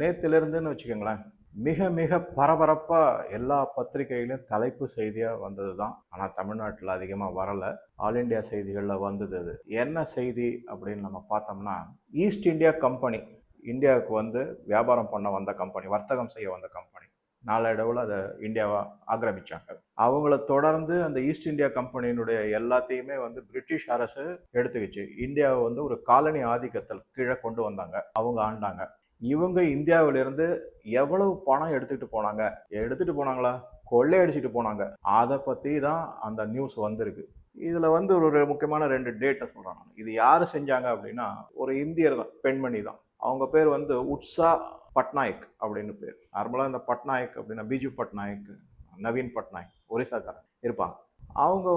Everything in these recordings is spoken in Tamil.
நேற்றுலேருந்துன்னு வச்சுக்கோங்களேன் மிக மிக பரபரப்பாக எல்லா பத்திரிகைகளையும் தலைப்பு செய்தியாக வந்தது தான் ஆனால் தமிழ்நாட்டில் அதிகமாக வரலை. ஆல் இண்டியா செய்திகளில் வந்தது அது. என்ன செய்தி அப்படின்னு நம்ம பார்த்தோம்னா ஈஸ்ட் இந்தியா கம்பெனி இந்தியாவுக்கு வந்து வியாபாரம் பண்ண வந்த கம்பெனி வர்த்தகம் செய்ய வந்த கம்பெனி. நாளடைவில் அதை இந்தியாவை ஆக்கிரமிச்சாங்க. அவங்கள தொடர்ந்து அந்த ஈஸ்ட் இந்தியா கம்பெனியினுடைய எல்லாத்தையுமே வந்து பிரிட்டிஷ் அரசு எடுத்துக்கிச்சு. இந்தியாவை வந்து ஒரு காலனி ஆதிக்கத்தில் கீழே கொண்டு வந்தாங்க. அவங்க ஆண்டாங்க. இவங்க இந்தியாவிலிருந்து எவ்வளவு பணம் எடுத்துக்கிட்டு போனாங்க? எடுத்துட்டு போனாங்களா? கொள்ளையடிச்சிட்டு போனாங்க. அதை பற்றி தான் அந்த நியூஸ் வந்திருக்கு. இதில் வந்து ஒரு முக்கியமான ரெண்டு டேட்டை சொல்கிறாங்க இது யார் செஞ்சாங்க அப்படின்னா ஒரு இந்தியர் தான் பெண்மணி தான். அவங்க பேர் வந்து உட்சா பட்நாயக் அப்படின்னு பேர். நார்மலாக இந்த பட்நாயக் அப்படின்னா பிஜு பட்நாயக் நவீன் பட்நாயக் ஒரிசாக்காரன். இருப்பாங்க அவங்க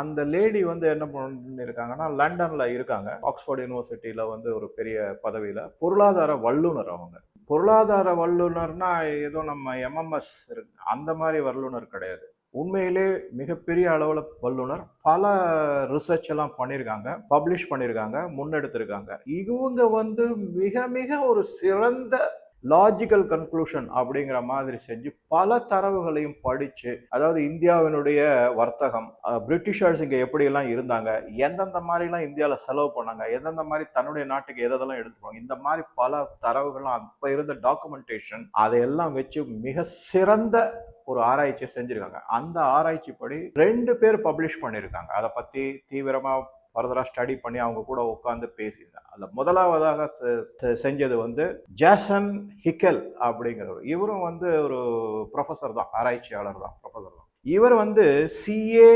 அந்த லேடி வந்து என்ன பண்ணியிருக்காங்கன்னா லண்டனில் இருக்காங்க. ஆக்ஸ்போர்ட் யூனிவர்சிட்டியில் வந்து ஒரு பெரிய பதவியில். பொருளாதார வல்லுனர் அவங்க. பொருளாதார வல்லுநர்னா ஏதோ நம்ம எம்எம்எஸ் இருக்கு அந்த மாதிரி வல்லுனர் கிடையாது. உண்மையிலே மிகப்பெரிய அளவில் வல்லுனர். பல ரிசர்ச் எல்லாம் பண்ணியிருக்காங்க பப்ளிஷ் பண்ணியிருக்காங்க முன்னெடுத்திருக்காங்க. இவங்க வந்து மிக மிக ஒரு சிறந்த லாஜிக்கல் கன்க்ளூஷன் அப்படிங்கிற மாதிரி செஞ்சு பல தரவுகளையும் படித்து அதாவது இந்தியாவினுடைய வர்த்தகம் பிரிட்டிஷர்ஸ் இங்கே எப்படியெல்லாம் இருந்தாங்க எந்தெந்த மாதிரிலாம் இந்தியாவில் செலவு பண்ணாங்க எந்தெந்த மாதிரி தன்னுடைய நாட்டுக்கு எதெல்லாம் எடுத்து இந்த மாதிரி பல தரவுகள்லாம் அப்போ இருந்த டாக்குமெண்டேஷன் அதையெல்லாம் வச்சு மிக சிறந்த ஒரு ஆராய்ச்சி செஞ்சுருக்காங்க. அந்த ஆராய்ச்சி படி ரெண்டு பேர் பப்ளிஷ் பண்ணியிருக்காங்க. அதை பற்றி தீவிரமாக ஃபர்தராக ஸ்டடி பண்ணி அவங்க கூட உட்காந்து பேசியிருந்தேன். அதில் முதலாவதாக செஞ்சது வந்து ஜேசன் ஹிக்கல் அப்படிங்கிறவர். இவரும் வந்து ஒரு ப்ரொஃபஸர் தான் ஆராய்ச்சியாளர் தான் ப்ரொஃபஸர் தான். இவர் வந்து சிஏ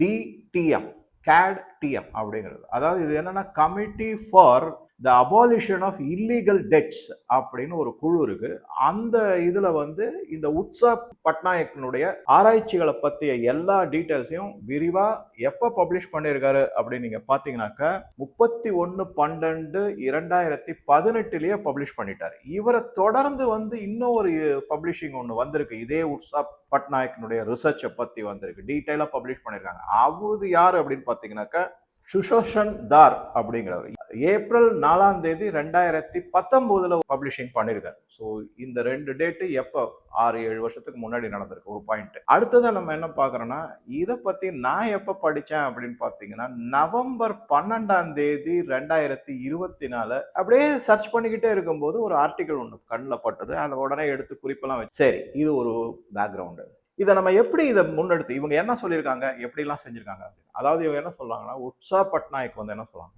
டிடிஎம் கேட் டிஎம் அப்படிங்கிறது அதாவது இது என்னென்னா committee for the abolition of illegal debts அப்படின்னு ஒரு குழு இருக்கு. அந்த இதுல வந்து இந்த உத்சா பட்நாயக்கனுடைய ஆராய்ச்சிகளை பற்றிய எல்லா டீட்டெயில்ஸையும் விரிவா எப்ப பப்ளிஷ் பண்ணியிருக்காரு அப்படின்னு நீங்க பாத்தீங்கன்னாக்க முப்பத்தி ஒன்னு பன்னெண்டு இரண்டாயிரத்தி பதினெட்டுலயே பப்ளிஷ் பண்ணிட்டாரு. இவரை தொடர்ந்து வந்து இன்னும் ஒரு பப்ளிஷிங் ஒன்று வந்திருக்கு. இதே உட்சா பட்நாயக்கனுடைய ரிசர்ச்சை பத்தி வந்திருக்கு. டீட்டெயிலாக பப்ளிஷ் பண்ணியிருக்காங்க அவரு யார் அப்படின்னு பார்த்தீங்கன்னாக்க சுஷோஷன் தார் அப்படிங்கிறவர். ஏப்ரல் நாலாம் தேதி ரெண்டாயிரத்தி பத்தொன்பதுல பப்ளிஷிங் பண்ணியிருக்காரு ஸோ இந்த ரெண்டு டேட்டு எப்போ? ஆறு ஏழு வருஷத்துக்கு முன்னாடி நடந்திருக்கு ஒரு பாயிண்ட் அடுத்ததான் நம்ம என்ன பார்க்குறோன்னா இதை பற்றி நான் எப்போ படித்தேன் அப்படின்னு பார்த்தீங்கன்னா நவம்பர் பன்னெண்டாம் தேதி ரெண்டாயிரத்தி இருபத்தி நாலு அப்படியே சர்ச் பண்ணிக்கிட்டே இருக்கும்போது ஒரு ஆர்டிக்கல் ஒன்று கண்ணில் பட்டது. அதை உடனே எடுத்து குறிப்பெல்லாம் வச்சு சரி இது ஒரு பேக்ரவுண்டு இதை நம்ம எப்படி இதை முன்னெடுத்து இவங்க என்ன சொல்லியிருக்காங்க எப்படிலாம் செஞ்சுருக்காங்க அப்படின்னு. அதாவது இவங்க என்ன சொல்கிறாங்கன்னா உட்சா பட்நாயக் வந்து என்ன சொல்லுவாங்க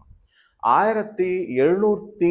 ஆயிரத்தி எழுநூற்றி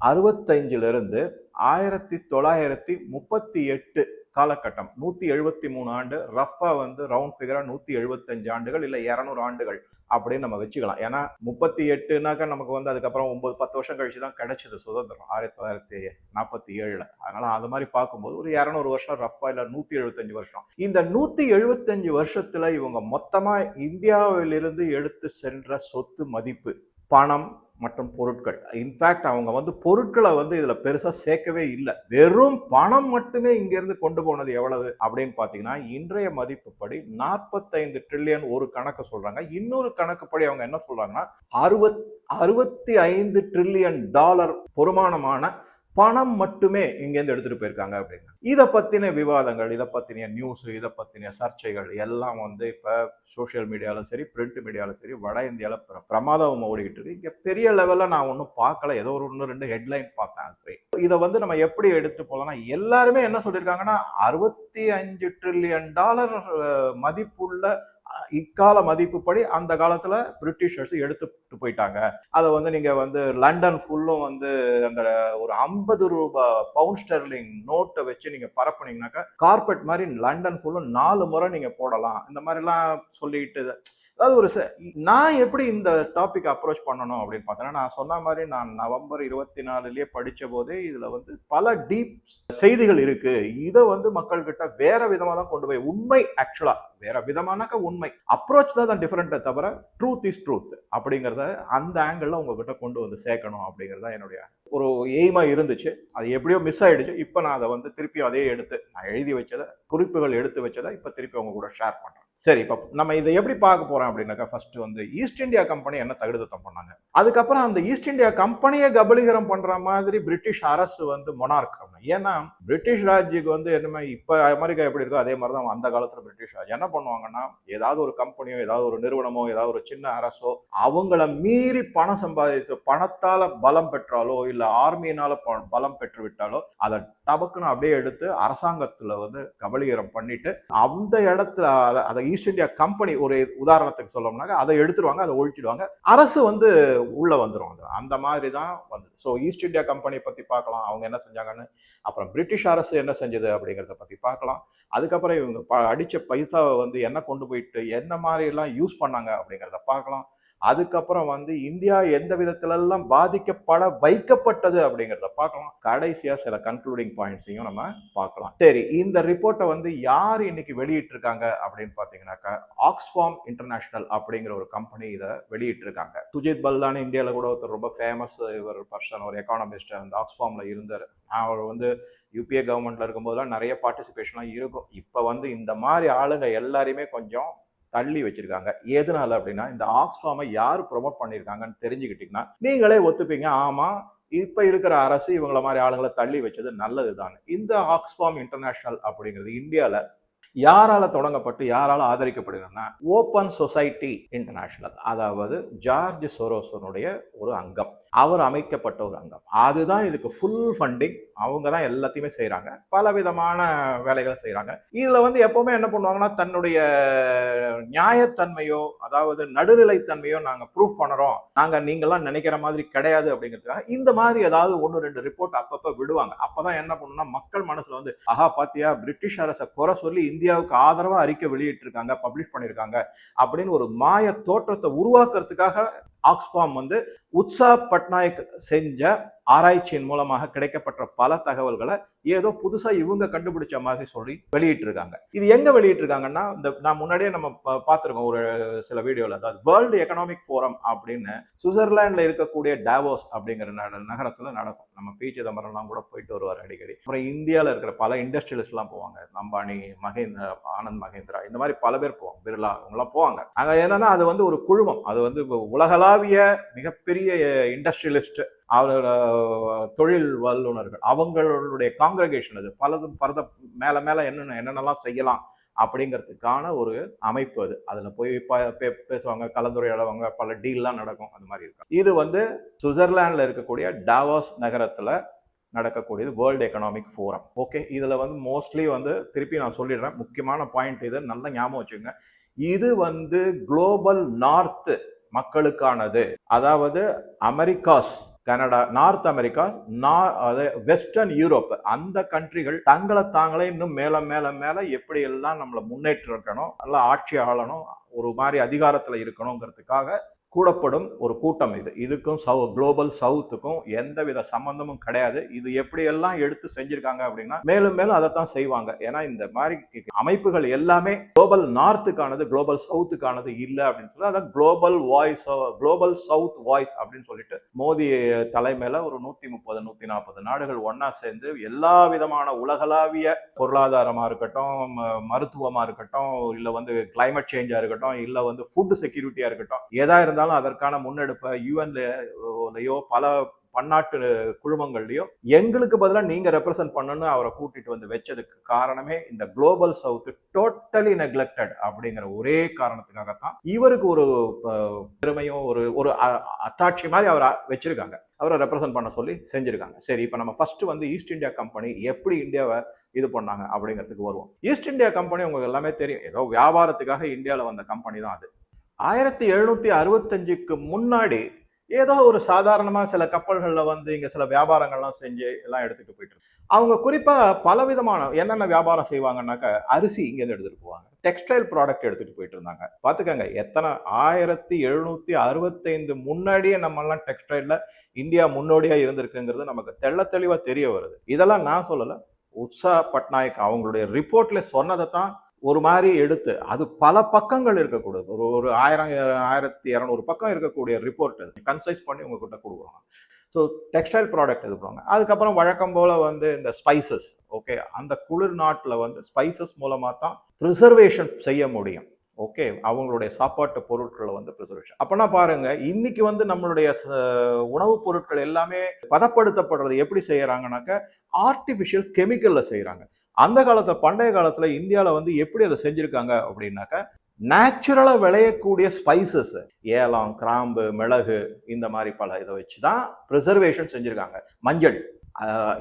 அறுபத்தஞ்சிலிருந்து ஆயிரத்தி தொள்ளாயிரத்தி முப்பத்தி எட்டு காலகட்டம் நூற்றி எழுபத்தி மூணு ஆண்டு ரஃபா வந்து ரவுண்ட் ஃபிகராக நூற்றி எழுபத்தஞ்சு ஆண்டுகள் இல்லை இரநூறு ஆண்டுகள் அப்படின்னு நம்ம வச்சுக்கலாம். ஏன்னா முப்பத்தி எட்டுனாக்கா நமக்கு வந்து அதுக்கப்புறம் ஒம்பது பத்து வருஷம் கழிச்சு தான் கிடைச்சது சுதந்திரம் ஆயிரத்தி தொள்ளாயிரத்தி நாற்பத்தி ஏழில் அதனால் அது மாதிரி பார்க்கும்போது ஒரு இரநூறு வருஷம் ரஃபா இல்லை நூற்றி எழுபத்தஞ்சு வருஷம். இந்த நூற்றி எழுபத்தஞ்சு வருஷத்தில் இவங்க மொத்தமாக இந்தியாவிலிருந்து எடுத்து சென்ற சொத்து மதிப்பு பணம் மற்றும் பொருட்கள். இன்ஃபேக்ட் அவங்க வந்து பொருட்களை வந்து இதில் பெருசாக சேர்க்கவே இல்லை. வெறும் பணம் மட்டுமே இங்கேருந்து கொண்டு போனது எவ்வளவு அப்படின்னு பார்த்தீங்கன்னா இன்றைய மதிப்புப்படி நாற்பத்தைந்து ட்ரில்லியன் ஒரு கணக்கு சொல்கிறாங்க இன்னொரு கணக்குப்படி அவங்க என்ன சொல்கிறாங்கன்னா அறுபத் அறுபத்தி ஐந்து ட்ரில்லியன் டாலர் பொறுமானமான பணம் மட்டுமே இங்கேருந்து எடுத்துட்டு போயிருக்காங்க அப்படின்னு இதை பற்றின விவாதங்கள் இதை பற்றின நியூஸ் இதை பற்றின சர்ச்சைகள் எல்லாம் வந்து இப்போ சோஷியல் மீடியாவிலும் சரி பிரிண்ட் மீடியாவிலும் சரி வட இந்தியாவில் பிர- பிரமாதம் ஓடிக்கிட்டு இருக்கு. இங்கே பெரிய லெவலில் நான் ஒன்றும் பார்க்கல. ஏதோ ஒரு ஒன்று ரெண்டு ஹெட்லைன் பார்த்தேன் சரி இதை வந்து நம்ம எப்படி எடுத்துட்டு போகலாம்னா எல்லாருமே என்ன சொல்லியிருக்காங்கன்னா அறுபத்தி அஞ்சு ட்ரில்லியன் டாலர் மதிப்புள்ள இக்கால மதிப்புப்படி அந்த காலத்தில் பிரிட்டிஷர்ஸ் எடுத்துட்டு போயிட்டாங்க. அதை வந்து நீங்கள் வந்து லண்டன் ஃபுல்லும் வந்து அந்த ஒரு ஐம்பது ரூபாய் பவுண்ட் ஸ்டெர்லிங் நோட்டை வச்சு நீங்கள் பரப்புனீங்கன்னாக்கா கார்பெட் மாதிரி லண்டன் ஃபுல்லும் நாலு முறை நீங்கள் போடலாம். இந்த மாதிரிலாம் சொல்லிட்டு அதாவது ஒரு ச- நான் எப்படி இந்த டாபிக் அப்ரோச் பண்ணணும் அப்படின்னு பார்த்தேன்னா நான் சொன்ன மாதிரி நான் நவம்பர் இருபத்தி நாலுலயே படித்த போதே இதில் வந்து பல டீப் செய்திகள் இருக்கு. இதை வந்து மக்கள்கிட்ட வேற விதமாக தான் கொண்டு போய் உண்மை ஆக்சுவலா வேற விதமானாக்க உண்மை. அப்ரோச் தான் தான் டிஃப்ரெண்ட்டை தவிர ட்ரூத் இஸ் ட்ரூத் அப்படிங்கிறத அந்த ஆங்கிளில் உங்ககிட்ட கொண்டு வந்து சேர்க்கணும் அப்படிங்கிறது தான் என்னுடைய ஒரு எய்மா இருந்துச்சு. அது எப்படியோ மிஸ் ஆயிடுச்சு. இப்போ நான் அதை வந்து திருப்பி அதே எடுத்து நான் எழுதி வச்சதை குறிப்புகள் எடுத்து வச்சதை இப்போ திருப்பி அவங்க கூட ஷேர் பண்ணுறேன் சரி இப்போ நம்ம இதை எப்படி பார்க்க போறோம் அப்படின்னாக்கா ஃபர்ஸ்ட் வந்து ஈஸ்ட் இந்தியா கம்பெனி என்ன தகுதித்தம் பண்ணாங்க? அதுக்கப்புறம் அந்த ஈஸ்ட் இந்தியா கம்பெனியை கபலீகரம் பண்ற மாதிரி பிரிட்டிஷ் அரசு வந்து மொனார்க் ஏன்னா பிரிட்டிஷ் ராஜ்யக்கு வந்து என்னமே இப்போ அமெரிக்கா எப்படி இருக்கோ அதே மாதிரி தான் அந்த காலத்துல பிரிட்டிஷ் ராஜ் என்ன பண்ணுவாங்கன்னா ஏதாவது ஒரு கம்பெனியோ ஏதாவது ஒரு நிறுவனமோ ஏதாவது ஒரு சின்ன அரசோ அவங்கள மீறி பணம் சம்பாதித்து பணத்தால பலம் பெற்றாலோ இல்ல ஆர்மியினால பலம் பெற்று விட்டாலோ அதை டபக்குன்னு அப்படியே எடுத்து அரசாங்கத்துல வந்து கபலீகரம் பண்ணிட்டு அந்த இடத்துல அதை ஈஸ்ட் இந்தியா கம்பெனி ஒரு உதாரணத்துக்கு சொல்லணும்னாக்க அதை எடுத்துருவாங்க அதை ஒழிச்சிடுவாங்க. அரசு வந்து உள்ள வந்துரும் அந்த மாதிரி தான் வந்து ஸோ ஈஸ்ட் இந்தியா கம்பெனி பற்றி பார்க்கலாம். அவங்க என்ன செஞ்சாங்கன்னு? அப்புறம் பிரிட்டிஷ் அரசு என்ன செஞ்சது அப்படிங்கிறத பற்றி பார்க்கலாம். அதுக்கப்புறம் இவங்க ப- அடித்த பைசாவை வந்து என்ன கொண்டு போயிட்டு என்ன மாதிரிலாம் யூஸ் பண்ணாங்க அப்படிங்கிறத பார்க்கலாம். அதுக்கப்புறம் வந்து இந்தியா எந்த விதத்திலெல்லாம் பாதிக்கப்பட வைக்கப்பட்டது அப்படிங்கிறத பார்க்கலாம். கடைசியா சில கன்க்ளூடிங் பாயிண்ட்ஸையும் நம்ம பார்க்கலாம். சரி இந்த ரிப்போர்ட்டை வந்து யார் இன்னைக்கு வெளியிட்டிருக்காங்க அப்படின்னு பார்த்தீங்கன்னாக்கா ஆக்ஸ்ஃபார்ம் இன்டர்நேஷனல் அப்படிங்கிற ஒரு கம்பெனி இதை வெளியிட்டிருக்காங்க. சுஜித் பல்தான் இந்தியாவில் கூட ஒருத்தர் ரொம்ப ஃபேமஸ் இவர் பர்சன் ஒரு எக்கானமிஸ்ட் அந்த ஆக்ஸ்ஃபார்மில் இருந்தார். அவர் வந்து யூபிஏ கவர்மெண்ட்ல இருக்கும்போதெல்லாம் நிறைய பார்ட்டிசிபேஷன்லாம் இருக்கும். இப்போ வந்து இந்த மாதிரி ஆளுங்க எல்லாரையுமே கொஞ்சம் தள்ளி வச்சிருக்காங்க. எதனால அப்படின்னா இந்த ஆக்ஸ்ஃபார்மை யார் ப்ரொமோட் பண்ணியிருக்காங்கன்னு தெரிஞ்சுக்கிட்டீங்கன்னா நீங்களே ஒத்துப்பீங்க. ஆமாம் இப்போ இருக்கிற அரசு இவங்கள மாதிரி ஆளுங்களை தள்ளி வச்சது நல்லதுதான். இந்த ஆக்ஸ்ஃபார்ம் இன்டர்நேஷனல் அப்படிங்கிறது இந்தியாவில் யாரால தொடங்கப்பட்டு யாரால ஆதரிக்கப்படுகிறதுனா ஓப்பன் சொசைட்டி இன்டர்நேஷனல் அதாவது ஜார்ஜ் சோரோசனுடைய ஒரு அங்கம். அவர் அமைக்கப்பட்ட ஒரு அங்கம். அதுதான் இதுக்கு ஃபுல் ஃபண்டிங் அவங்க தான் எல்லாத்தையுமே செய்கிறாங்க பல விதமான வேலைகளை செய்கிறாங்க இதில் வந்து எப்போவுமே என்ன பண்ணுவாங்கன்னா தன்னுடைய நியாயத்தன்மையோ அதாவது நடுநிலைத்தன்மையோ நாங்கள் ப்ரூவ் பண்ணுறோம் நாங்கள் நீங்களாம் நினைக்கிற மாதிரி கிடையாது அப்படிங்கிறதுக்காக இந்த மாதிரி ஏதாவது ஒன்று ரெண்டு ரிப்போர்ட் அப்பப்போ விடுவாங்க. அப்போ தான் என்ன பண்ணணும்னா மக்கள் மனசில் வந்து ஆஹா பாத்தியா பிரிட்டிஷ் அரசை குறை சொல்லி இந்தியாவுக்கு ஆதரவாக அறிக்கை வெளியிட்டிருக்காங்க பப்ளிஷ் பண்ணியிருக்காங்க. அப்படின்னு ஒரு மாய தோற்றத்தை உருவாக்குறதுக்காக ஆக்ஸ்பாம் வந்து உத்சா பட்நாயக் செஞ்ச ஆராய்ச்சியின் மூலமாக கிடைக்கப்பட்ட பல தகவல்களை ஏதோ புதுசா இவங்க கண்டுபிடிச்ச மாதிரி சொல்லி வெளியிட்டிருக்காங்க. இது எங்க வெளியிட்டிருக்காங்கன்னா இந்த நான் முன்னாடியே நம்ம பார்த்துருக்கோம் ஒரு சில வீடியோல. அதாவது வேர்ல்டு எக்கனாமிக் ஃபோரம் அப்படின்னு சுவிட்சர்லாண்டில் இருக்கக்கூடிய டாவோஸ் அப்படிங்கிற ந- நகரத்துல நடக்கும். நம்ம பி. சிதம்பரம்லாம் கூட போயிட்டு வருவார் அடிக்கடி. அப்புறம் இந்தியாவில் இருக்கிற பல இண்டஸ்ட்ரியலிஸ்ட்லாம் போவாங்க. அம்பானி மகேந்திரா ஆனந்த் மகேந்திரா இந்த மாதிரி பல பேர் போவாங்க. பிர்லா அவங்களாம் போவாங்க. அங்கே என்னன்னா அது வந்து ஒரு குழுமம். அது வந்து உலகளாவிய மிகப்பெரிய இண்டஸ்ட்ரியலிஸ்ட் அவரோட தொழில் வல்லுநர்கள் அவங்களுடைய காங்கிரகேஷன் அது. பலதும் பரத மேலே மேலே என்னென்ன என்னென்னலாம் செய்யலாம் அப்படிங்கிறதுக்கான ஒரு அமைப்பு அது. அதில் போய் ப- பே- பேசுவாங்க கலந்துரையாடுவாங்க பல டீல்லாம் நடக்கும் அந்த மாதிரி இருக்கும். இது வந்து சுவிட்சர்லாண்டில் இருக்கக்கூடிய டாவாஸ் நகரத்தில் நடக்கக்கூடியது வேர்ல்டு எக்கனாமிக் ஃபோரம் ஓகே இதில் வந்து மோஸ்ட்லி வந்து திருப்பி நான் சொல்லிடுறேன். முக்கியமான பாயிண்ட் இது. நல்லா ஞாபகம் வச்சுக்கோங்க. இது வந்து குளோபல் நார்த்து மக்களுக்கானது. அதாவது அமெரிக்காஸ் கனடா நார்த் அமெரிக்கா அது வெஸ்டர்ன் யூரோப். அந்த கண்ட்ரிகள் தங்களை தாங்களே இன்னும் மேல மேல மேல எப்படி எல்லாம் நம்மளை முன்னேற்றம் இருக்கணும் நல்லா ஆட்சி ஆளணும் ஒரு மாதிரி அதிகாரத்துல இருக்கணுங்கிறதுக்காக கூடப்படும் ஒரு கூட்டம் இது. இதுக்கும் சவு குளோபல் சவுத்துக்கும் எந்தவித சம்பந்தமும் கிடையாது. இது எப்படியெல்லாம் எடுத்து செஞ்சிருக்காங்க அப்படின்னா மேலும் மேலும் அதை தான் செய்வாங்க. ஏன்னா இந்த மாதிரி அமைப்புகள் எல்லாமே குளோபல் நார்த்துக்கானது குளோபல் சவுத்துக்கானது இல்லை அப்படின்னு சொல்லி அதான் global voice global south voice அப்படின்னு சொல்லிட்டு மோடி தலைமையில ஒரு நூத்தி முப்பது நூத்தி நாற்பது நாடுகள் ஒன்றா சேர்ந்து எல்லா விதமான உலகளாவிய பொருளாதாரமா இருக்கட்டும் மருத்துவமாக மருத்துவமா இருக்கட்டும் இல்லை வந்து கிளைமேட் சேஞ்சா இருக்கட்டும் இல்லை வந்து ஃபுட் செக்யூரிட்டியா இருக்கட்டும் எதா இருந்தாலும் அதற்கான முன்னெடுப்பை யூஎன்லயோ பல பன்னாட்டு குழுமங்கள்லையோ எங்களுக்கு பதிலாக நீங்கள் ரெப்ரசன்ட் பண்ணணும்னு அவரை கூட்டிட்டு வந்து வச்சதுக்கு காரணமே இந்த குளோபல் சவுத் டோட்டலி நெக்லெக்டட் அப்படிங்கிற ஒரே காரணத்துக்காகத்தான் இவருக்கு ஒரு பெருமையும் ஒரு ஒரு அ- அத்தாட்சி மாதிரி அவரை வச்சிருக்காங்க. அவரை ரெப்ரசன்ட் பண்ண சொல்லி செஞ்சிருக்காங்க. சரி இப்போ நம்ம ஃபர்ஸ்ட் வந்து ஈஸ்ட் இந்தியா கம்பெனி எப்படி இந்தியாவை இது பண்ணாங்க அப்படிங்கிறதுக்கு வருவோம். ஈஸ்ட் இந்தியா கம்பெனி உங்களுக்கு எல்லாமே தெரியும். ஏதோ வியாபாரத்துக்காக இந்தியாவில் வந்த கம்பெனி தான் அது. ஆயிரத்தி எழுநூத்தி அறுபத்தஞ்சுக்கு முன்னாடி ஏதோ ஒரு சாதாரணமா சில கப்பல்களில் வந்து இங்க சில வியாபாரங்கள்லாம் செஞ்சு எல்லாம் எடுத்துட்டு போயிட்டு அவங்க குறிப்பா பலவிதமான என்னென்ன வியாபாரம் செய்வாங்கன்னாக்க அரிசி இங்க எடுத்துகிட்டு எடுத்துட்டு போவாங்க. டெக்ஸ்டைல் ப்ராடக்ட் எடுத்துட்டு போயிட்டு இருந்தாங்க. பாத்துக்கங்க எத்தனை ஆயிரத்தி எழுநூத்தி அறுபத்தைந்து முன்னாடியே நம்மலாம் டெக்ஸ்டைலில் டெக்ஸ்டைல்ல இந்தியா முன்னோடியா இருந்திருக்குங்கிறது நமக்கு தெள்ள தெளிவா தெரிய வருது. இதெல்லாம் நான் சொல்லல. உஷா பட்நாயக் அவங்களுடைய ரிப்போர்ட்ல சொன்னதை தான் ஒரு மாதிரி எடுத்து அது பல பக்கங்கள் இருக்கக்கூடாது. ஒரு ஒரு ஆயிரம் ஆயிரத்தி இரநூறு பக்கம் இருக்கக்கூடிய ரிப்போர்ட் கன்சைஸ் பண்ணி உங்ககிட்ட கொடுக்குறாங்க ஸோ டெக்ஸ்டைல் ப்ராடக்ட் இது பண்ணுவாங்க அதுக்கப்புறம் வழக்கம் போல் வந்து இந்த ஸ்பைசஸ் ஓகே அந்த குளிர் நாட்டில் வந்து ஸ்பைசஸ் மூலமாக தான் ப்ரிசர்வேஷன் செய்ய முடியும். ஓகே அவங்களுடைய சாப்பாட்டு பொருட்களை வந்து ப்ரிசர்வேஷன் அப்போனா பாருங்க இன்னைக்கு வந்து நம்மளுடைய உணவுப் பொருட்கள் எல்லாமே பதப்படுத்தப்படுறது எப்படி செய்யறாங்கனாக்க ஆர்டிஃபிஷியல் கெமிக்கலில் செய்கிறாங்க அந்த காலத்தில் பண்டைய காலத்தில் இந்தியாவில் வந்து எப்படி அதை செஞ்சுருக்காங்க அப்படின்னாக்க நேச்சுரலாக விளையக்கூடிய ஸ்பைசஸ் ஏலம் கிராம்பு மிளகு இந்த மாதிரி பல இதை வச்சு தான் ப்ரிசர்வேஷன் செஞ்சுருக்காங்க. மஞ்சள்.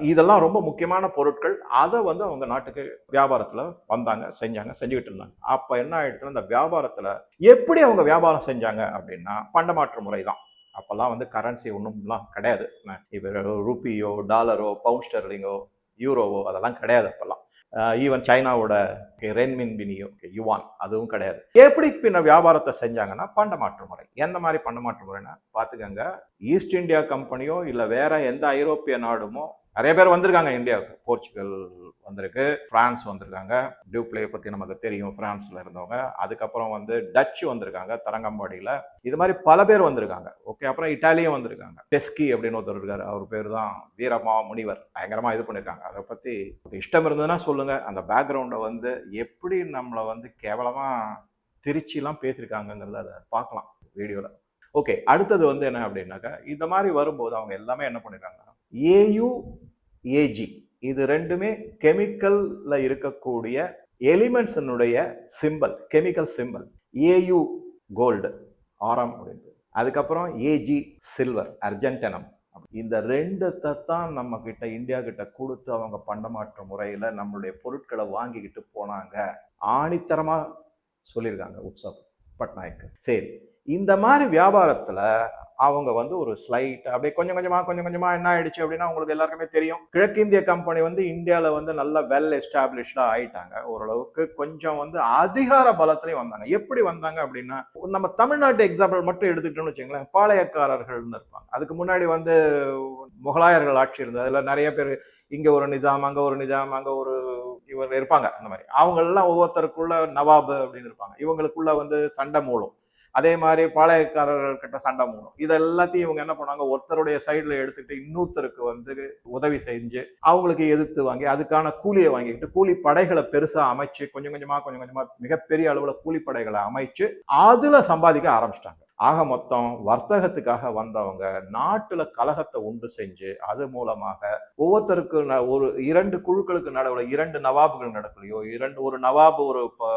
இதெல்லாம் ரொம்ப முக்கியமான பொருட்கள். அதை வந்து அவங்க நாட்டுக்கு வியாபாரத்தில் வந்தாங்க செஞ்சாங்க செஞ்சுக்கிட்டு இருந்தாங்க. அப்போ என்ன ஆகிடுச்சுன்னா இந்த வியாபாரத்தில் எப்படி அவங்க வியாபாரம் செஞ்சாங்க அப்படின்னா பண்டமாற்று முறை தான் அப்போல்லாம் வந்து கரன்சி ஒன்றும்லாம் கிடையாது. இப்போ ரூபியோ டாலரோ பவுண்ட் ஸ்டெர்லிங்கோ யூரோவோ அதெல்லாம் கிடையாது அப்போல்லாம். ஈவன் சைனாவோட ரென்மின் பினியோ யுவான் அதுவும் கிடையாது. எப்படி பின்ன வியாபாரத்தை செஞ்சாங்கன்னா பண்டமாற்று முறை. எந்த மாதிரி பண்டமாற்று முறைன்னா பார்த்துக்கங்க ஈஸ்ட் இந்தியா கம்பெனியோ இல்லை வேற எந்த ஐரோப்பிய நாடுமோ நிறைய பேர் வந்திருக்காங்க இந்தியாவுக்கு. போர்ச்சுகல் வந்திருக்கு பிரான்ஸ் வந்திருக்காங்க. டியூப்ளே பற்றி நமக்கு தெரியும் ஃப்ரான்ஸில் இருந்தவங்க. அதுக்கப்புறம் வந்து டச்சு வந்திருக்காங்க தரங்கம்பாடியில். இது மாதிரி பல பேர் வந்திருக்காங்க. ஓகே அப்புறம் இட்டாலியும் வந்திருக்காங்க. டெஸ்கி அப்படின்னு ஒருத்தர் இருக்காரு. அவர் பேர் தான் வீரமா முனிவர் பயங்கரமாக இது பண்ணியிருக்காங்க அதை பற்றி இஷ்டம் இருந்ததுன்னா சொல்லுங்கள் அந்த பேக்ரவுண்டை வந்து எப்படி நம்மளை வந்து கேவலமாக திருச்சிலாம் பேசியிருக்காங்கங்கிறத அதை பார்க்கலாம் வீடியோவில் ஓகே அடுத்தது வந்து என்ன அப்படின்னாக்கா இந்த மாதிரி வரும்போது அவங்க எல்லாமே என்ன பண்ணியிருக்காங்க ஏயு ஏஜி இது ரெண்டுமே கெமிக்கல்ல இருக்கக்கூடிய எலிமெண்ட்ஸனுடைய symbol chemical symbol AU gold aurum அதுக்கப்புறம் ஏஜி சில்வர் அர்ஜென்டனம் இந்த ரெண்டு தான் நம்ம கிட்ட இந்தியா கிட்ட கொடுத்து அவங்க பண்டமாற்ற முறையில் நம்மளுடைய பொருட்களை வாங்கிக்கிட்டு போனாங்க. ஆணித்தரமாக சொல்லியிருக்காங்க உற்சவ் பட்நாயக். சரி இந்த மாதிரி வியாபாரத்தில் அவங்க வந்து ஒரு ஸ்லைட் அப்படியே கொஞ்சம் கொஞ்சமாக கொஞ்சம் கொஞ்சமாக என்ன ஆயிடுச்சு அப்படின்னா உங்களுக்கு எல்லாருக்குமே தெரியும். கிழக்கிந்திய கம்பெனி வந்து இந்தியாவில் வந்து நல்ல வெல் எஸ்டாப்ளிஷ்டா ஆயிட்டாங்க. ஓரளவுக்கு கொஞ்சம் வந்து அதிகார பலத்திலையும் வந்தாங்க. எப்படி வந்தாங்க அப்படின்னா நம்ம தமிழ்நாட்டு எக்ஸாம்பிள் மட்டும் எடுத்துக்கிட்டோம்னு வச்சுங்களேன் பாளையக்காரர்கள்னு இருப்பாங்க. அதுக்கு முன்னாடி வந்து முகலாயர்கள் ஆட்சி இருந்தது. அதில் நிறைய பேர் இங்கே ஒரு நிஜாம் அங்கே ஒரு நிஜாம் அங்கே ஒரு இவங்க இருப்பாங்க அந்த மாதிரி. அவங்களெல்லாம் ஒவ்வொருத்தருக்குள்ள நவாபு அப்படின்னு இருப்பாங்க. இவங்களுக்குள்ள வந்து சண்டை மூலம். அதே மாதிரி பாளையக்காரர்கள் கிட்ட சண்டை மூணும் இது எல்லாத்தையும் இவங்க என்ன பண்ணாங்க ஒருத்தருடைய சைடில் எடுத்துக்கிட்டு இன்னொருத்தருக்கு வந்து உதவி செஞ்சு அவங்களுக்கு எதிர்த்து வாங்கி அதுக்கான கூலியை வாங்கிக்கிட்டு கூலி படைகளை பெருசா அமைச்சு கொஞ்சம் கொஞ்சமா கொஞ்சம் கொஞ்சமா மிகப்பெரிய அளவுல கூலி படைகளை அமைச்சு அதுல சம்பாதிக்க ஆரம்பிச்சிட்டாங்க. ஆக மொத்தம் வர்த்தகத்துக்காக வந்தவங்க நாட்டுல கலகத்தை உண்டு செஞ்சு அது மூலமாக ஒவ்வொருத்தருக்கு ந- ஒரு இரண்டு குழுக்களுக்கு நடுவுல இரண்டு நவாபுகள் நடக்கலையோ இரண்டு ஒரு நவாபு ஒரு ப-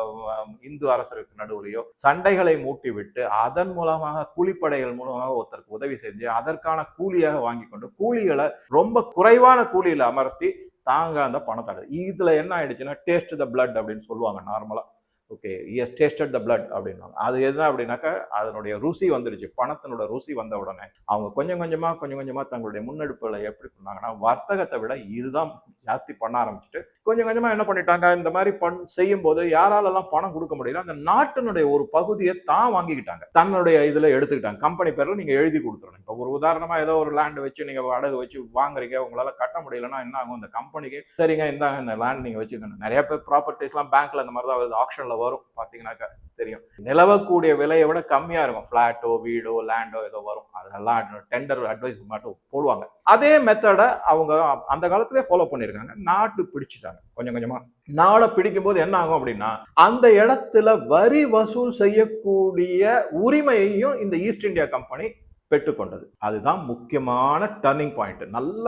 இந்து அரசருக்கு நடுவுலையோ சண்டைகளை மூட்டிவிட்டு அதன் மூலமாக கூலிப்படைகள் மூலமாக ஒருத்தருக்கு உதவி செஞ்சு அதற்கான கூலியாக வாங்கி கொண்டு கூலிகளை ரொம்ப குறைவான கூலியில அமர்த்தி தாங்க அந்த பணத்தை இதுல என்ன ஆயிடுச்சுன்னா டேஸ்ட் த பிளட் அப்படின்னு சொல்லுவாங்க நார்மலா okay is tasted the blood அப்படின்னாங்க அது எதுனா அப்படின்னாக்கா அதனுடைய ருசி வந்துடுச்சு பணத்தினோட ருசி வந்த உடனே அவங்க கொஞ்சம் கொஞ்சமாக கொஞ்சம் கொஞ்சமாக தங்களுடைய முன்னெடுப்புகளை எப்படி பண்ணாங்கன்னா வர்த்தகத்தை விட இதுதான் ஜாஸ்தி பண்ண ஆரம்பிச்சுட்டு கொஞ்சம் கொஞ்சமாக என்ன பண்ணிட்டாங்க இந்த மாதிரி பண் செய்யும் போது யாராலெல்லாம் பணம் கொடுக்க முடியல அந்த நாட்டினுடைய ஒரு பகுதியை தான் வாங்கிக்கிட்டாங்க. தன்னுடைய இதில் எடுத்துக்கிட்டாங்க. கம்பெனி பேரில் நீங்கள் எழுதி கொடுத்துருணும் இப்போ ஒரு உதாரணமாக ஏதோ ஒரு லேண்ட் வச்சு நீங்கள் அடகு வச்சு வாங்குறீங்க உங்களால் கட்ட முடியலன்னா என்ன ஆகும்? இந்த கம்பெனிக்கு சரிங்க இந்தாங்க இந்த லேண்ட் நீங்கள் வச்சுக்கணும் நிறைய பேர் ப்ராப்பர்ட்டிஸ்லாம் பேங்க்ல அந்த மாதிரி தான் வருது. ஆப்ஷன்ல வரும் பாத்தீங்கன்னாக்கா தெரியும். நிலவக்கூடிய விலையை விட கம்மியா இருக்கும். ஃபிளாட்டோ வீடோ லேண்டோ ஏதோ வரும். அதெல்லாம் டெண்டர் அட்வைஸ் மட்டும் போடுவாங்க. அதே மெத்தடை அவங்க அந்த காலத்திலே ஃபாலோ பண்ணியிருக்காங்க. நாட்டு பிடிச்சிட்டாங்க. கொஞ்சம் கொஞ்சமா. நாளை பிடிக்கும் போது என்ன ஆகும் அப்படின்னா அந்த இடத்துல வரி வசூல் செய்யக்கூடிய உரிமையையும் இந்த ஈஸ்ட் இந்தியா கம்பெனி பெற்றுக்கொண்டது. அதுதான் முக்கியமான டர்னிங் பாயிண்ட் நல்ல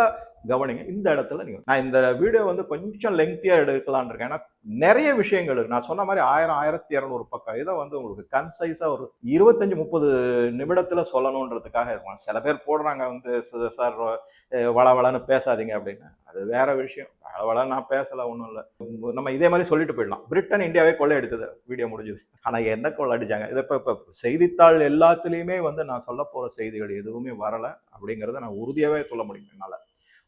கவனிங்க இந்த இடத்துல நீங்கள் நான் இந்த வீடியோ வந்து கொஞ்சம் லெங்க்தியா எடுக்கலான் இருக்கேன். ஏன்னா நிறைய விஷயங்கள் நான் சொன்ன மாதிரி ஆயிரம் ஆயிரத்தி இரநூறு பக்கம். இதை வந்து உங்களுக்கு கன்சைஸாக ஒரு இருபத்தஞ்சு முப்பது நிமிடத்தில் சொல்லணுன்றதுக்காக இருக்கும் சில பேர் போடுறாங்க வந்து சார் வள வளன்னு பேசாதீங்க அப்படின்னு. அது வேற விஷயம். வள வள நான் பேசலை ஒன்றும் இல்லை. நம்ம இதே மாதிரி சொல்லிட்டு போயிடலாம். பிரிட்டன் இந்தியாவே கொள்ளையடித்தது வீடியோ முடிஞ்சது. ஆனால் என்ன கொள்ளை அடிச்சாங்க? இதை இப்போ இப்போ செய்தித்தாள் எல்லாத்துலேயுமே வந்து நான் சொல்ல போகிற செய்திகள் எதுவுமே வரலை அப்படிங்கிறத நான் உறுதியாகவே சொல்ல முடியும் என்னால்.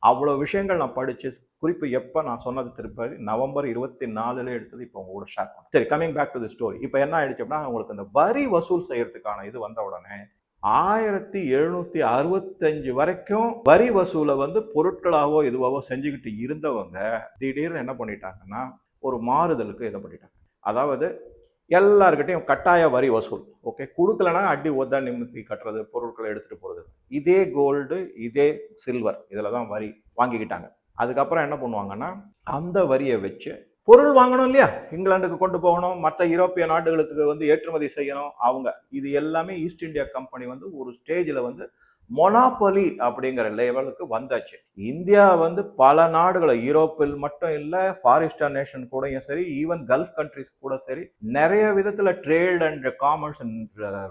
அவ்வளோ விஷயங்கள் நான் படித்து குறிப்பு எப்போ நான் சொன்னது திருப்பி நவம்பர் இருபத்தி நாலுல எடுத்தது இப்போ உங்களோட ஷேர் பண்ணேன். சரி coming back to the story இப்போ என்ன ஆயிடுச்சு அப்படின்னா உங்களுக்கு அந்த வரி வசூல் செய்யறதுக்கான இது வந்த உடனே ஆயிரத்தி எழுநூத்தி அறுபத்தஞ்சு வரைக்கும் வரி வசூலை வந்து பொருட்களாகவோ இதுவாகவோ செஞ்சுக்கிட்டு இருந்தவங்க திடீர்னு என்ன பண்ணிட்டாங்கன்னா ஒரு மாறுதலுக்கு இதை பண்ணிட்டாங்க. அதாவது எல்லாருக்கிட்டையும் கட்டாய வரி வசூல். ஓகே கொடுக்கலன்னா அடி ஒத்தா நிமித்தி கட்டுறது பொருட்களை எடுத்துகிட்டு போகிறது இதே கோல்டு இதே சில்வர் இதில் தான் வரி வாங்கிக்கிட்டாங்க. அதுக்கப்புறம் என்ன பண்ணுவாங்கன்னா அந்த வரியை வச்சு பொருள் வாங்கணும் இல்லையா? இங்கிலாந்துக்கு கொண்டு போகணும் மற்ற யூரோப்பிய நாடுகளுக்கு வந்து ஏற்றுமதி செய்யணும் அவங்க. இது எல்லாமே ஈஸ்ட் இந்தியா கம்பெனி வந்து ஒரு ஸ்டேஜில் வந்து மொனாபலி அப்படிங்கிற லெவலுக்கு வந்தாச்சு. இந்தியா வந்து பல நாடுகளை யூரோப்பில் மட்டும் இல்லை ஃபாரிஸ்டர் நேஷன் கூடயும் சரி ஈவன் கல்ஃப் கண்ட்ரிஸ் கூட சரி நிறைய விதத்தில் ட்ரேட் அண்ட் காமர்ஸ்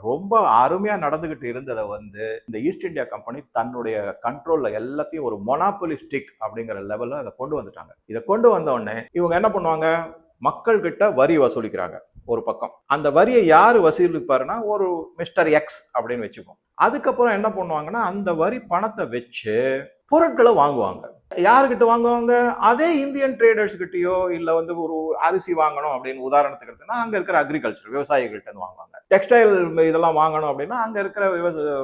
ரொம்ப அருமையாக நடந்துகிட்டு இருந்ததை வந்து இந்த ஈஸ்ட் இந்தியா கம்பெனி தன்னுடைய கண்ட்ரோலில் எல்லாத்தையும் ஒரு மொனாபொலிஸ்டிக் அப்படிங்கிற லெவலில் அதை கொண்டு வந்துட்டாங்க. இதை கொண்டு வந்த உடனே இவங்க என்ன பண்ணுவாங்க? மக்கள்கிட்ட வரி வசூலிக்கிறாங்க. ஒரு பக்கம். அந்த வரியை யார் வசூலிப்பாருன்னா ஒரு மிஸ்டர் எக்ஸ் அப்படின்னு வச்சுப்போம். அதுக்கப்புறம் என்ன பண்ணுவாங்கன்னா அந்த வரி பணத்தை வச்சு பொருட்களை வாங்குவாங்க. யாருக்கிட்ட வாங்குவாங்க? அதே இந்தியன் ட்ரேடர்ஸ் கிட்டயோ இல்ல வந்து ஒரு அரிசி வாங்கணும் அப்படின்னு உதாரணத்துக்கு எடுத்தோம்னா அங்க இருக்கிற அக்ரிகல்ச்சர் விவசாயிகள்ட்ட இருந்து வாங்குவாங்க. டெக்ஸ்டைல் இதெல்லாம் வாங்கணும் அப்படின்னா அங்க இருக்கிற விவசாய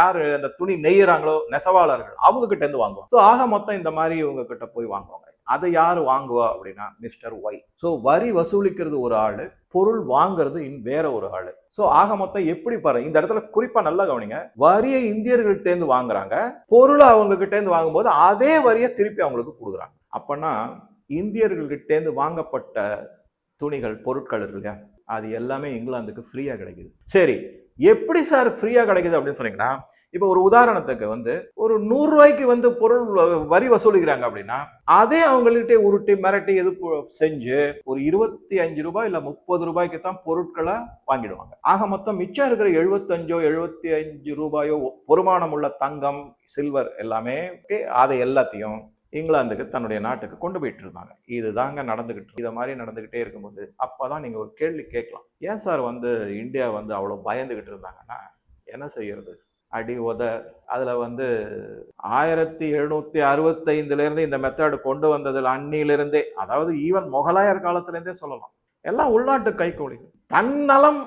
யார் அந்த துணி நெய்யறாங்களோ நெசவாளர்கள் அவங்க கிட்ட இருந்து வாங்குவாங்க. ஸோ ஆக மொத்தம் இந்த மாதிரி இவங்க கிட்ட போய் வாங்குவாங்க. அதை யார் வாங்குவா அப்படின்னா மிஸ்டர் ஒய் ஸோ வரி வசூலிக்கிறது ஒரு ஆள் பொருள் வாங்குறது இன் வேற ஒரு ஆள். ஸோ ஆக மொத்தம் எப்படி பாருங்க இந்த இடத்துல குறிப்பாக நல்லா கவனிங்க. வரியை இந்தியர்கள்ட்டேருந்து வாங்குறாங்க பொருளை அவங்ககிட்டேருந்து வாங்கும்போது அதே வரியை திருப்பி அவங்களுக்கு கொடுக்குறாங்க. அப்பனா இந்தியர்கள்கிட்டேருந்து வாங்கப்பட்ட துணிகள் பொருட்கள் இருக்குல்ல அது எல்லாமே இங்கிலாந்துக்கு ஃப்ரீயாக கிடைக்குது. சரி எப்படி சார் ஃப்ரீயாக கிடைக்குது அப்படின்னு சொன்னீங்கன்னா இப்போ ஒரு உதாரணத்துக்கு வந்து ஒரு நூறு ரூபாய்க்கு வந்து பொருள் வரி வசூலிக்கிறாங்க அப்படின்னா அதே அவங்கள்ட்ட உருட்டி மிரட்டி எது செஞ்சு ஒரு இருபத்தி அஞ்சு ரூபாய் இல்லை முப்பது ரூபாய்க்கு தான் பொருட்களை வாங்கிடுவாங்க. ஆக மொத்தம் மிச்சம் இருக்கிற எழுபத்தஞ்சோ எழுபத்தி அஞ்சு ரூபாயோ பொறுமானம் உள்ள தங்கம் சில்வர் எல்லாமே அதை எல்லாத்தையும் இங்கிலாந்துக்கு தன்னுடைய நாட்டுக்கு கொண்டு போயிட்டு இருந்தாங்க. இதுதாங்க நடந்துகிட்டு இதை மாதிரி நடந்துகிட்டே இருக்கும்போது அப்பதான் நீங்கள் ஒரு கேள்வி கேட்கலாம். ஏன் சார் வந்து இந்தியா வந்து அவ்வளோ பயந்துகிட்டு இருந்தாங்கன்னா என்ன செய்யறது? அடி உத. அதில் வந்து ஆயிரத்தி எழுநூற்றி அறுபத்தைந்துலேருந்து இந்த மெத்தடு கொண்டு வந்ததில் அன்னிலிருந்தே அதாவது ஈவன் முகலாயர் காலத்திலேருந்தே சொல்லலாம். எல்லாம் உள்நாட்டு கைகூலிகள் தன்னலம்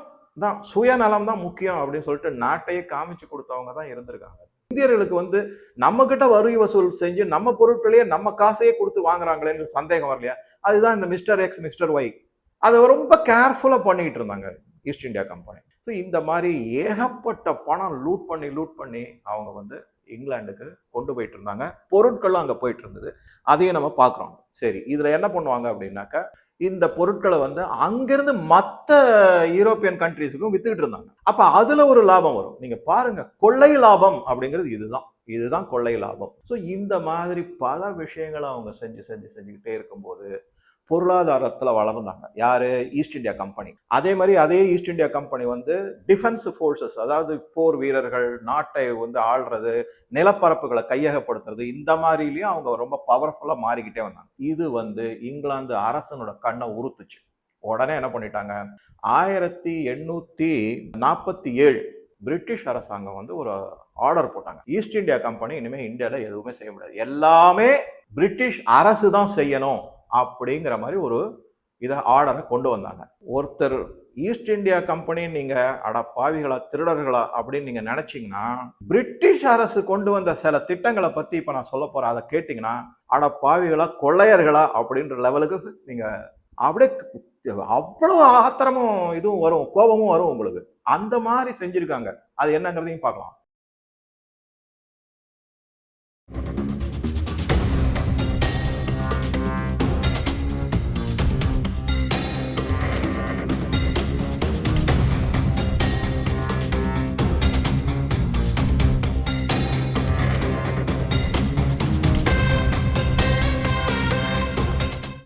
தான் சுயநலம் தான் முக்கியம் அப்படின்னு சொல்லிட்டு நாட்டையே காமிச்சு கொடுத்தவங்க தான் இருந்திருக்காங்க. இந்தியர்களுக்கு வந்து நம்ம கிட்ட வரி வசூல் செஞ்சு நம்ம பொருட்களையே நம்ம காசையே கொடுத்து வாங்குறாங்களேன்னு சந்தேகம் வரலையா? அதுதான் இந்த மிஸ்டர் எக்ஸ் மிஸ்டர் ஒய் அதை ரொம்ப கேர்ஃபுல்லாக பண்ணிக்கிட்டு இருந்தாங்க. ஈஸ்ட் இந்தியா கம்பெனி ஸோ இந்த மாதிரி ஏகப்பட்ட பணம் லூட் பண்ணி லூட் பண்ணி அவங்க வந்து இங்கிலாந்துக்கு கொண்டு போயிட்டு இருந்தாங்க பொருட்களும் அங்கே போயிட்டு இருந்தது அதையும் நம்ம பார்க்குறோம். சரி இதில் என்ன பண்ணுவாங்க அப்படின்னாக்கா இந்த பொருட்களை வந்து அங்கிருந்து மற்ற யூரோப்பியன் கண்ட்ரீஸுக்கும் வித்துக்கிட்டு இருந்தாங்க. அப்போ அதில் ஒரு லாபம் வரும். நீங்கள் பாருங்கள் கொள்ளை லாபம் அப்படிங்கிறது இதுதான். இதுதான் கொள்ளை லாபம். ஸோ இந்த மாதிரி பல விஷயங்களை அவங்க செஞ்சு செஞ்சு செஞ்சுக்கிட்டே இருக்கும்போது பொருளாதாரத்தில் வளர்ந்தாங்க. யார்? ஈஸ்ட் இந்தியா கம்பெனி அதே மாதிரி அதே ஈஸ்ட் இந்தியா கம்பெனி வந்து டிஃபென்ஸ் ஃபோர்ஸஸ் அதாவது போர் வீரர்கள் நாட்டை வந்து ஆள்றது நிலப்பரப்புகளை கையகப்படுத்துறது இந்த மாதிரிலையும் அவங்க ரொம்ப பவர்ஃபுல்லாக மாறிக்கிட்டே வந்தாங்க. இது வந்து இங்கிலாந்து அரசனோட கண்ணை உறுத்துச்சு. உடனே என்ன பண்ணிட்டாங்க? ஆயிரத்தி எண்ணூற்றி நாற்பத்தி ஏழு பிரிட்டிஷ் அரசாங்கம் வந்து ஒரு ஆர்டர் போட்டாங்க. ஈஸ்ட் இந்தியா கம்பெனி இனிமேல் இந்தியாவில் எதுவுமே செய்ய முடியாது. எல்லாமே பிரிட்டிஷ் அரசு தான் செய்யணும். அப்படிங்கிற மாதிரி ஒரு இதை ஆர்டரை கொண்டு வந்தாங்க. ஒருத்தர் ஈஸ்ட் இந்தியா கம்பெனி நீங்கள் அட பாவிகளா திருடர்களா அப்படின்னு நீங்கள் நினச்சிங்கன்னா பிரிட்டிஷ் அரசு கொண்டு வந்த சில திட்டங்களை பற்றி இப்போ நான் சொல்ல போகிறேன் அதை கேட்டிங்கன்னா அட பாவிகளா கொள்ளையர்களா அப்படின்ற லெவலுக்கு நீங்கள் அப்படியே அவ்வளவு ஆத்திரமும் இதுவும் வரும் கோபமும் வரும் உங்களுக்கு. அந்த மாதிரி செஞ்சுருக்காங்க. அது என்னங்கிறதையும் பார்க்கலாம்.